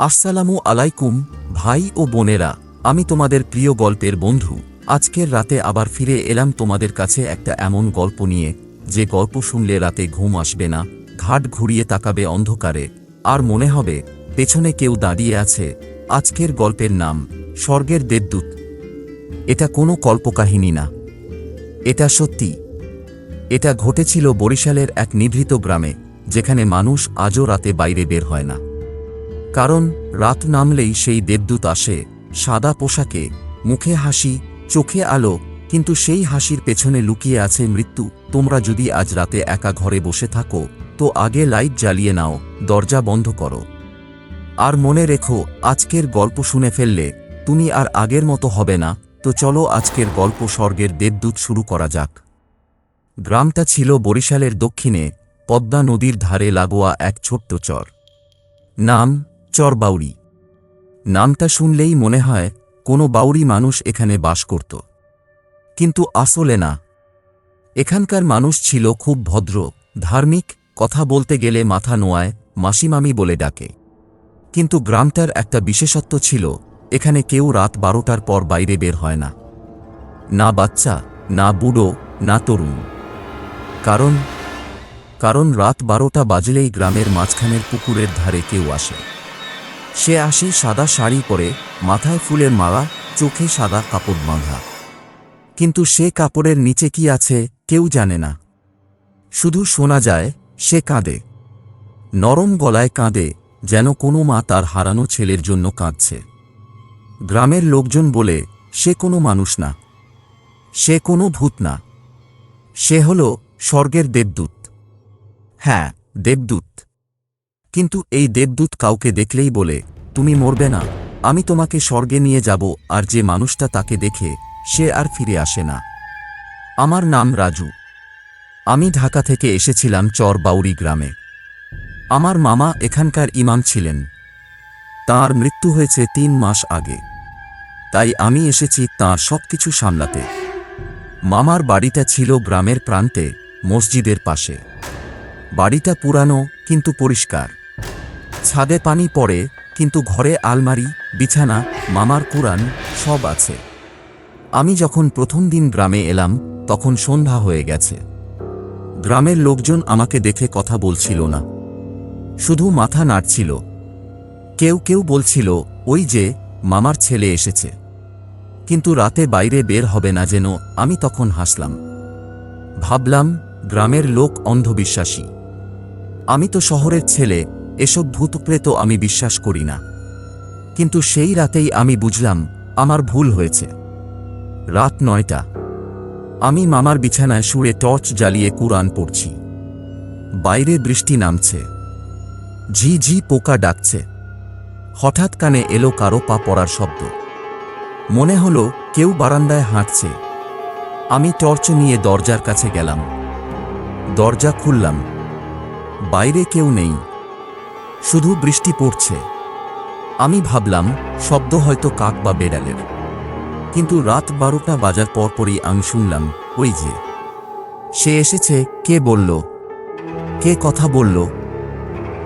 আসসালামু আলাইকুম, ভাই ও বোনেরা, আমি তোমাদের প্রিয় গল্পের বন্ধু। আজকের রাতে আবার ফিরে এলাম তোমাদের কাছে একটা এমন গল্প নিয়ে, যে গল্প শুনলে রাতে ঘুম আসবে না, ঘাট ঘুরিয়ে তাকাবে অন্ধকারে। আর মনে হবে, পেছনে কেউ দাঁড়িয়ে আছে। আজকের গল্পের নাম, স্বর্গের দেবদূত। এটা কোনো কল্পকাহিনী না। এটা সত্যি। এটা ঘটেছিল বরিশালের এক নিভৃত গ্রামে, যেখানে মানুষ আজও রাতে বাইরে বের হয় না। কারণ রাত নামলেই সেই দেবদূত আসে, সাদা পোশাকে, মুখে হাসি, চোখে আলো, কিন্তু সেই হাসির পেছনে লুকিয়ে আছে মৃত্যু। তোমরা যদি আজ রাতে একা ঘরে বসে থাকো, তো আগে লাইট জ্বালিয়ে নাও, দরজা বন্ধ করো। আর মনে রেখো, আজকের গল্প শুনে ফেললে, তুমি আর আগের মতো হবে না। তো চলো আজকের গল্প স্বর্গের দেবদূত শুরু করা যাক। গ্রামটা ছিল বরিশালের দক্ষিণে, পদ্মা নদীর ধারে লাগোয়া এক ছোট্ট চর। নাম চরবাউরি নামটা শুনলেই মনে হয় কোনো বাউরি মানুষ এখানে বাস করত। কিন্তু আসলে না। এখানকার মানুষ ছিল খুব ভদ্র, ধার্মিক, কথা বলতে গেলে মাথা নোয়ায়, মাসিমামি বলে ডাকে। কিন্তু গ্রামটার একটা বিশেষত্ব ছিল, এখানে কেউ রাত বারোটার পর বাইরে বের হয় না। না বাচ্চা, না বুড়ো, না তরুণ। কারণ কারণ রাত বারোটা বাজলেই গ্রামের মাঝখানের পুকুরের ধারে কেউ আসে। সে আসে সাদা শাড়ি পরে, মাথায় ফুলের মালা, চোখে সাদা কাপড় বাঁধা। কিন্তু সে কাপড়ের নিচে কি আছে কেউ জানে না। শুধু শোনা যায়, সে কাঁদে। নরম গলায় কাঁদে, যেন কোনো মা তার হারানো ছেলের জন্য কাঁদছে। গ্রামের লোকজন বলে, সে কোনো মানুষ না। সে কোনো ভূত না। সে হল স্বর্গের দেবদূত। হ্যাঁ দেবদূত। কিন্তু এই দেবদূত কাউকে দেখলেই বলে, তুমি মরবে না, আমি তোমাকে স্বর্গে নিয়ে যাব, আর যে মানুষটা তাকে দেখে, সে আর ফিরে আসে না। আমার নাম রাজু। আমি ঢাকা থেকে এসেছিলাম চর বাউরি গ্রামে। আমার মামা এখানকার ইমাম ছিলেন। তার মৃত্যু হয়েছে তিন মাস আগে। তাই আমি এসেছি তাঁর সব কিছু সামলাতে। মামার বাড়িটা ছিল গ্রামের প্রান্তে, মসজিদের পাশে। বাড়িটা পুরানো, কিন্তু পরিষ্কার। ছাদে পানি পড়ে, কিন্তু ঘরে আলমারি, বিছানা, মামার কুরান সব আছে। আমি যখন প্রথম দিন গ্রামে এলাম, তখন সন্ধ্যা হয়ে গেছে। গ্রামের লোকজন আমাকে দেখে কথা বলছিল না। শুধু মাথা নাড়ছিল। কেউ কেউ বলছিল, ওই যে, মামার ছেলে এসেছে। কিন্তু রাতে বাইরে বের হবে না যেন আমি তখন হাসলাম। ভাবলাম, গ্রামের লোক অন্ধবিশ্বাসী। আমি তো শহরের ছেলে এসব ভূতপ্রেত আমি বিশ্বাস করি না। কিন্তু সেই রাতেই আমি বুঝলাম, আমার ভুল হয়েছে। রাত নয়টা। আমি মামার বিছানায় শুয়ে টর্চ জ্বালিয়ে কুরআন পড়ছি। বাইরে বৃষ্টি নামছে। ঝি ঝি পোকা ডাকছে। হঠাৎ কানে এলো কারও পা পড়ার শব্দ। মনে হলো কেউ বারান্দায় হাঁটছে। আমি টর্চ নিয়ে দরজার কাছে গেলাম। দরজা খুললাম। বাইরে কেউ নেই। শুধু বৃষ্টি পড়ছে। আমি ভাবলাম, শব্দ হয়তো কাক বা বেড়ালের। কিন্তু রাত বারোটা বাজার পরপরই আমি শুনলাম, ওই যে। সে এসেছে, কে বলল? কে কথা বলল?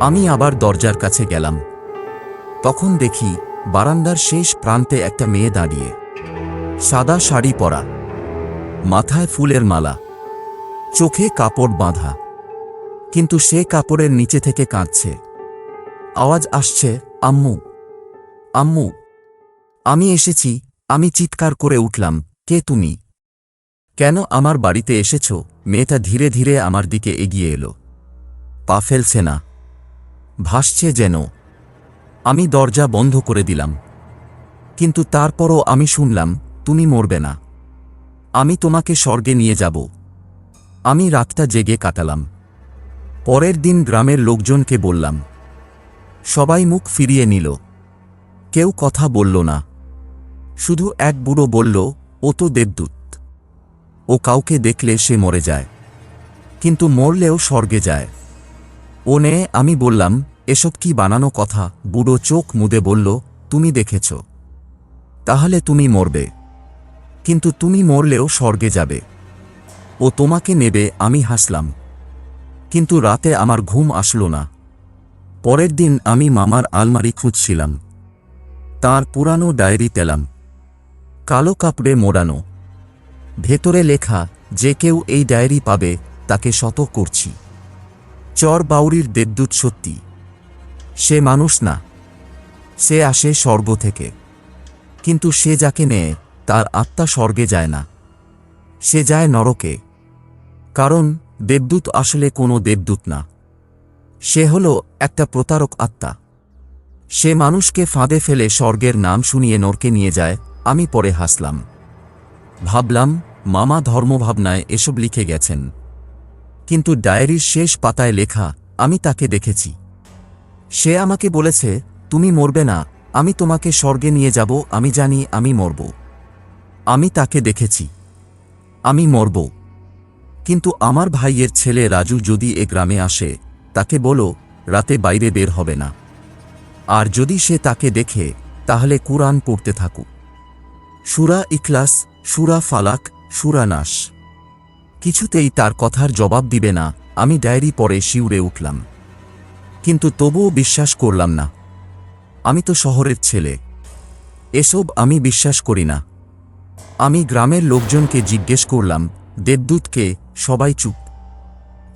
আমি আবার দরজার কাছে গেলাম। তখন দেখি, বারান্দার শেষ প্রান্তে একটা মেয়ে দাঁড়িয়ে। সাদা শাড়ি পরা। মাথায় ফুলের মালা। চোখে কাপড় বাঁধা। কিন্তু সে কাপড়ের নিচে থেকে কাঁদছে। আওয়াজ আসছে, আম্মু। আম্মু, আমি এসেছি, আমি চিৎকার করে উঠলাম, কে তুমি? কেন আমার বাড়িতে এসেছ? মেয়েটা ধীরে ধীরে আমার দিকে এগিয়ে এলো। পা ফেলছে না। ভাসছে যেন। আমি দরজা বন্ধ করে দিলাম। কিন্তু তারপরও আমি শুনলাম, তুমি মরবে না। আমি তোমাকে স্বর্গে নিয়ে যাব। আমি রাতটা জেগে কাটালাম। পরের দিন গ্রামের লোকজনকে বললাম সবাই মুখ ফিরিয়ে নিল। কেউ কথা বলল না। শুধু এক বুড়ো বলল, ও তো দেবদূত। ও কাউকে দেখলে সে মরে যায়। কিন্তু মরলেও স্বর্গে যায়। ও নে, আমি বললাম, এসব কি বানানো কথা? বুড়ো চোখ মুদে বলল, তুমি দেখেছ। তাহলে তুমি মরবে। কিন্তু তুমি মরলেও স্বর্গে যাবে। ও তোমাকে নেবে, আমি হাসলাম। কিন্তু রাতে আমার ঘুম আসলো না। পরের দিন আমি মামার আলমারি খুঁজছিলাম। তার পুরানো ডায়েরি পেলাম। কালো কাপড়ে মোড়ানো। ভেতরে লেখা, যে কেউ এই ডায়েরি পাবে, তাকে শত করছি। চর বাউরির দেবদূত সত্যি। সে মানুষ না। সে আসে স্বর্গ থেকে। কিন্তু সে যাকে নেয়, তার আত্মা স্বর্গে যায় না। সে যায় নরকে। কারণ দেবদূত আসলে কোনো দেবদূত না। সে হল একটা প্রতারক আত্মা। সে মানুষকে ফাঁদে ফেলে স্বর্গের নাম শুনিয়ে নরকে নিয়ে যায়, আমি পরে হাসলাম। ভাবলাম, মামা ধর্মভাবনায় এসব লিখে গেছেন। কিন্তু ডায়েরির শেষ পাতায় লেখা, আমি তাকে দেখেছি। সে আমাকে বলেছে, তুমি মরবে না, আমি তোমাকে স্বর্গে নিয়ে যাব, আমি জানি আমি মরব। আমি তাকে দেখেছি। আমি মরব। কিন্তু আমার ভাইয়ের ছেলে রাজু যদি এ গ্রামে আসে তাকে বলো, রাতে বাইরে বের হবে না। আর যদি সে তাকে দেখে, তাহলে কুরআন পড়তে থাকুক সুরা ইখলাস, সুরা ফালাক, সুরা নাস কিছুতেই তার কথার জবাব দিবে না, আমি ডায়েরি পরে শিউরে উঠলাম। কিন্তু তবুও বিশ্বাস করলাম না। আমি তো শহরের ছেলে। এসব আমি বিশ্বাস করি না। আমি গ্রামের লোকজনকে জিজ্ঞেস করলাম, দেবদূতকে সবাই চুপ।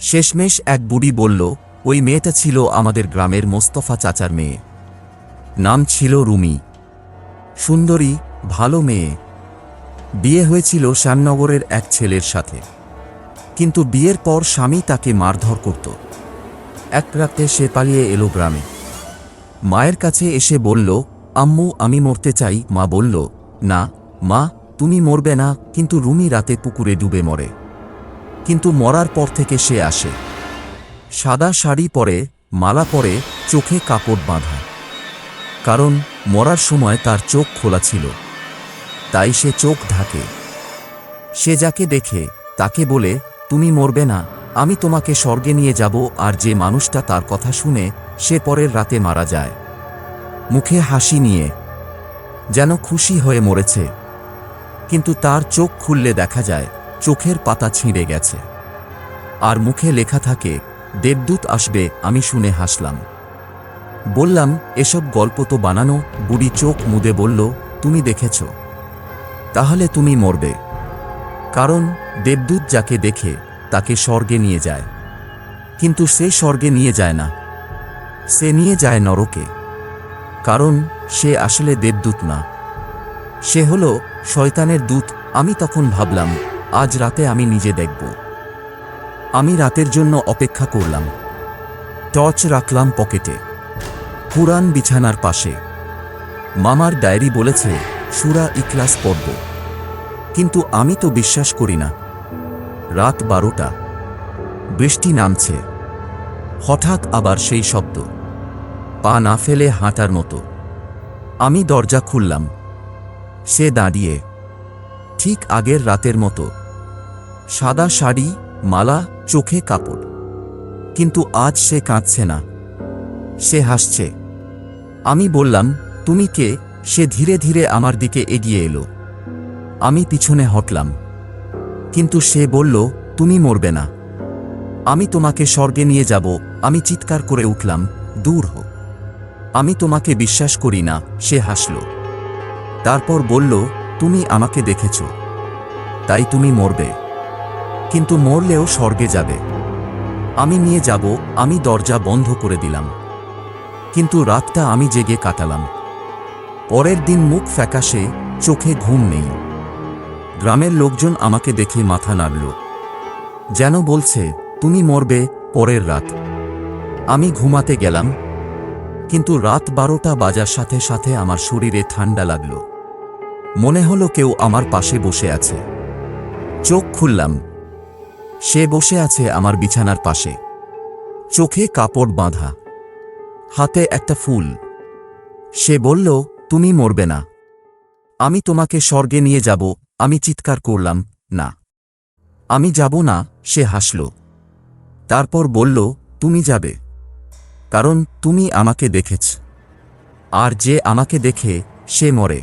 শেষমেশ এক বুড়ি বলল ওই মেয়েটা ছিল আমাদের গ্রামের মোস্তফা চাচার মেয়ে। নাম ছিল রুমি। সুন্দরী, ভালো মেয়ে। বিয়ে হয়েছিল শ্যামনগরের এক ছেলের সাথে। কিন্তু বিয়ের পর স্বামী তাকে মারধর করত। এক রাতে সে পালিয়ে এলো গ্রামে। মায়ের কাছে এসে বলল, আম্মু, আমি মরতে চাই। মা বলল, না, মা, তুমি মরবে না, কিন্তু রুমি রাতে পুকুরে ডুবে মরে। কিন্তু মরার পর থেকে সে আসে। সাদা শাড়ি পরে, মালা পরে চোখে কাপড় বাঁধা। কারণ মরার সময় তার চোখ খোলা ছিল। তাই সে চোখ ঢাকে। সে যাকে দেখে, তাকে বলে, তুমি মরবে না, আমি তোমাকে স্বর্গে নিয়ে যাব আর যে মানুষটা তার কথা শুনে সে পরের রাতে মারা যায়। মুখে হাসি নিয়ে, যেন খুশি হয়ে মরেছে। কিন্তু তার চোখ খুললে দেখা যায়, চোখের পাতা ছিঁড়ে গেছে। আর মুখে লেখা থাকে দেবদূত আসবে, আমি শুনে হাসলাম। বললাম, এসব গল্প তো বানানো। বুড়ি চোখ মুদে বলল, তুমি দেখেছ। তাহলে তুমি মরবে। কারণ দেবদূত যাকে দেখে, তাকে স্বর্গে নিয়ে যায়। কিন্তু সে স্বর্গে নিয়ে যায় না। সে নিয়ে যায় নরকে। কারণ সে আসলে দেবদূত না। সে হল শয়তানের দূত। আমি তখন ভাবলাম, আজ রাতে আমি নিজে দেখব। আমি রাতের জন্য অপেক্ষা করলাম। টর্চ রাখলাম পকেটে। পুরান বিছানার পাশে। মামার ডায়েরি বলেছে, সুরা ইকলাস পড়ব। কিন্তু আমি তো বিশ্বাস করি না। রাত বারোটা। বৃষ্টি নামছে। হঠাৎ আবার সেই শব্দ। পা না ফেলে হাঁটার মতো। আমি দরজা খুললাম। সে দাঁড়িয়ে। ঠিক আগের রাতের মতো। সাদা শাড়ি, মালা চোখে কাপড়। কিন্তু আজ সে কাঁদছে না। সে হাসছে। আমি বললাম, তুমি কে? সে ধীরে ধীরে আমার দিকে এগিয়ে এলো। আমি পিছনে হটলাম। কিন্তু সে বলল, তুমি মরবে না। আমি তোমাকে স্বর্গে নিয়ে যাব। আমি চিৎকার করে উঠলাম, দূর হো আমি তোমাকে বিশ্বাস করি না, সে হাসল। তারপর বলল, তুমি আমাকে দেখেছ। তাই তুমি মরবে। কিন্তু মরলেও স্বর্গে যাবে। আমি নিয়ে যাব, আমি দরজা বন্ধ করে দিলাম। কিন্তু রাতটা আমি জেগে কাটালাম। পরের দিন মুখ ফ্যাকাশে, চোখে ঘুম নেই। গ্রামের লোকজন আমাকে দেখে মাথা নাড়ল। যেন বলছে, তুমি মরবে পরের রাত। আমি ঘুমাতে গেলাম। কিন্তু রাত বারোটা বাজার সাথে সাথে আমার শরীরে ঠান্ডা লাগল। মনে হলো কেউ আমার পাশে বসে আছে। চোখ খুললাম। সে বসে আছে আমার বিছানার পাশে। চোখে কাপড় বাঁধা। হাতে একটা ফুল। সে বলল, তুমি মরবে না। আমি তোমাকে স্বর্গে নিয়ে যাব। আমি চিৎকার করলাম, না। আমি যাব না, সে হাসল। তারপর বলল, তুমি যাবে। কারণ তুমি আমাকে দেখেছ। আর যে আমাকে দেখে, সে মরে।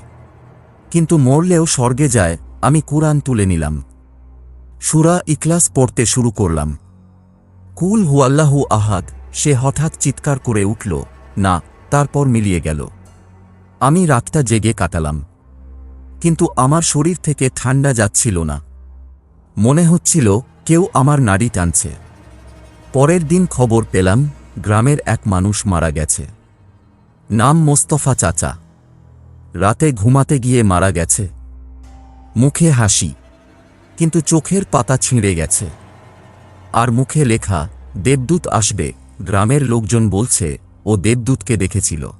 কিন্তু মরলেও স্বর্গে যায়, আমি কুরআন তুলে নিলাম। সুরা ইখলাস পড়তে শুরু করলাম। কুল হুয়াল্লাহু আহাদ, সে হঠাৎ চিৎকার করে উঠল, না, তারপর মিলিয়ে গেল। আমি রাতটা জেগে কাটালাম। কিন্তু আমার শরীর থেকে ঠান্ডা যাচ্ছিল না। মনে হচ্ছিল কেউ আমার নাড়ি টানছে। পরের দিন খবর পেলাম, গ্রামের এক মানুষ মারা গেছে। নাম মোস্তফা চাচা। রাতে ঘুমাতে গিয়ে মারা গেছে। মুখে হাসি। কিন্তু চোখের পাতা ছিঁড়ে গেছে। আর মুখে লেখা, দেবদূত আসবে। গ্রামের লোকজন বলছে, ও দেবদূতকে দেখেছিল।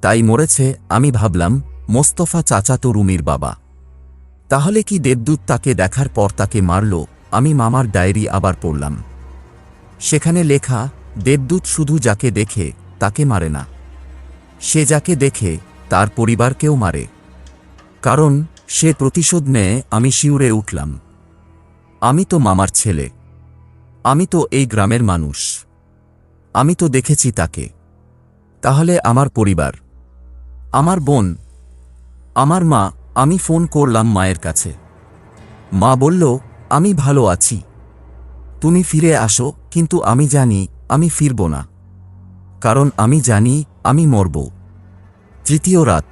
তাই মরেছে, আমি ভাবলাম, মোস্তফা চাচা তো রুমির বাবা। তাহলে কি দেবদূত তাকে দেখার পর তাকে মারল? আমি মামার ডায়েরি আবার পড়লাম। সেখানে লেখা, দেবদূত শুধু যাকে দেখে, তাকে মারে না। সে যাকে দেখে, তার পরিবারকেও মারে। কারণ সে প্রতিশোধ নেয়, আমি শিউরে উঠলাম। আমি তো মামার ছেলে। আমি তো এই গ্রামের মানুষ। আমি তো দেখেছি তাকে। তাহলে আমার পরিবার। আমার বোন। আমার মা, আমি ফোন করলাম মায়ের কাছে। মা বলল, আমি ভালো আছি। তুমি ফিরে আসো, কিন্তু আমি জানি, আমি ফিরব না। কারণ আমি জানি, আমি মরব। তৃতীয় রাত।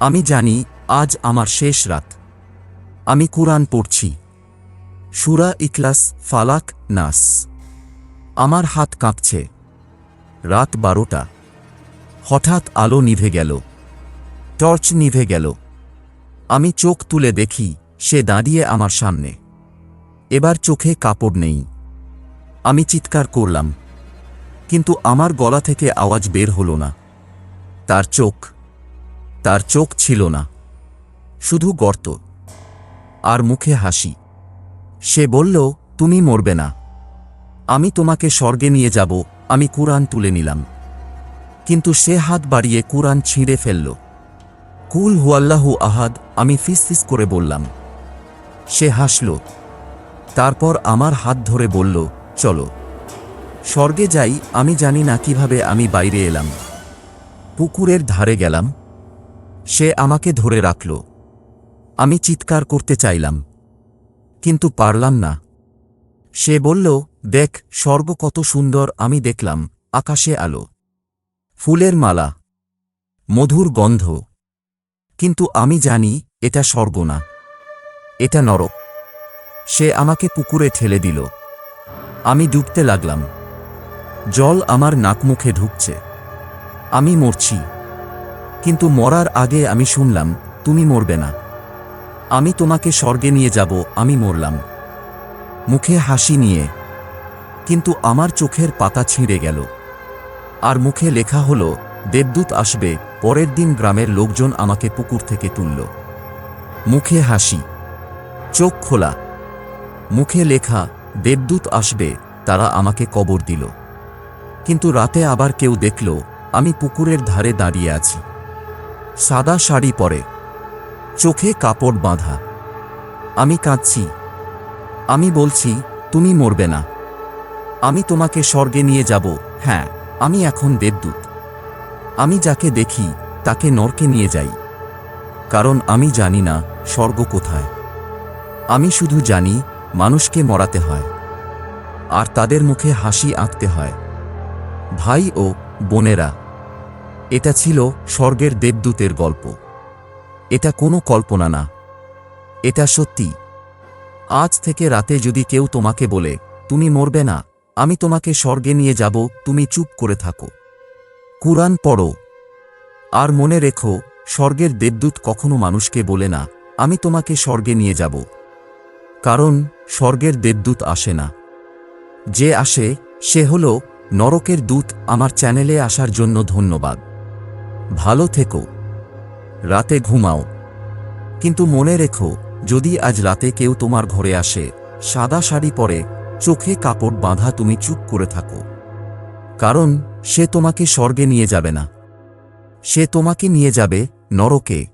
আমি জানি আজ আমার শেষ রাত। আমি কুরআন পড়ছি। সুরা ইকলাস ফালাক, নাস। আমার হাত কাঁপছে। রাত বারোটা। হঠাৎ আলো নিভে গেল। টর্চ নিভে গেল। আমি চোখ তুলে দেখি, সে দাঁড়িয়ে আমার সামনে। এবার চোখে কাপড় নেই। আমি চিৎকার করলাম। কিন্তু আমার গলা থেকে আওয়াজ বের হল না। তার চোখ তার চোখ ছিল না। শুধু গর্ত আর মুখে হাসি। সে বলল, তুমি মরবে না। আমি তোমাকে স্বর্গে নিয়ে যাব। আমি কুরআন তুলে নিলাম। কিন্তু সে হাত বাড়িয়ে কুরআন ছিঁড়ে ফেলল। কুল হুয়াল্লাহু আহাদ আমি ফিস করে বললাম। সে হাসল। তারপর আমার হাত ধরে বলল, চলো। স্বর্গে যাই, আমি জানি না কীভাবে আমি বাইরে এলাম। পুকুরের ধারে গেলাম। সে আমাকে ধরে রাখল। আমি চিৎকার করতে চাইলাম। কিন্তু পারলাম না। সে বলল, দেখ, স্বর্গ কত সুন্দর, আমি দেখলাম, আকাশে আলো, ফুলের মালা, মধুর গন্ধ। কিন্তু আমি জানি, এটা স্বর্গ না, এটা নরক। সে আমাকে পুকুরে ঠেলে দিল। আমি ডুবতে লাগলাম। জল আমার নাকমুখে ঢুকছে। আমি মরছি। কিন্তু মরার আগে আমি শুনলাম, তুমি মরবে না। আমি তোমাকে স্বর্গে নিয়ে যাব, আমি মরলাম। মুখে হাসি নিয়ে। কিন্তু আমার চোখের পাতা ছিঁড়ে গেল। আর মুখে লেখা হল, দেবদূত আসবে, পরের দিন গ্রামের লোকজন আমাকে পুকুর থেকে তুলল। মুখে হাসি। চোখ খোলা। মুখে লেখা, দেবদূত আসবে, তারা আমাকে কবর দিল। কিন্তু রাতে আবার কেউ দেখল, আমি পুকুরের ধারে দাঁড়িয়ে আছি। সাদা শাড়ি পরে। চোখে কাপড় বাঁধা। আমি কাঁদছি। আমি বলছি, তুমি মরবে না। আমি তোমাকে স্বর্গে নিয়ে যাব। হ্যাঁ আমি এখন দেবদূত। আমি যাকে দেখি, তাকে নরকে নিয়ে যাই। কারণ আমি জানি না স্বর্গ কোথায়। আমি শুধু জানি, মানুষকে মরাতে হয়। আর তাদের মুখে হাসি আঁকতে হয়। ভাই ও বোনেরা, এটা ছিল স্বর্গের দেবদূতের গল্প। এটা কোনো কল্পনা না। এটা সত্যি। আজ থেকে রাতে যদি কেউ তোমাকে বলে, তুমি মরবে না, আমি তোমাকে স্বর্গে নিয়ে যাব, তুমি চুপ করে থাকো। কুরআন পড়ো। আর মনে রেখো, স্বর্গের দেবদূত কখনো মানুষকে বলে না, আমি তোমাকে স্বর্গে নিয়ে যাব। কারণ, স্বর্গের দেবদূত আসে না। যে আসে, সে হল নরকের দূত আমার চ্যানেলে আসার জন্য ধন্যবাদ। ভালো থেকো। রাতে ঘুমাও। কিন্তু মনে রেখো, যদি আজ রাতে কেউ তোমার ঘরে আসে, সাদা শাড়ি পরে, চোখে কাপড় বাঁধা তুমি চুপ করে থাকো। কারণ, সে তোমাকে স্বর্গে নিয়ে যাবে না। সে তোমাকে নিয়ে যাবে নরকে।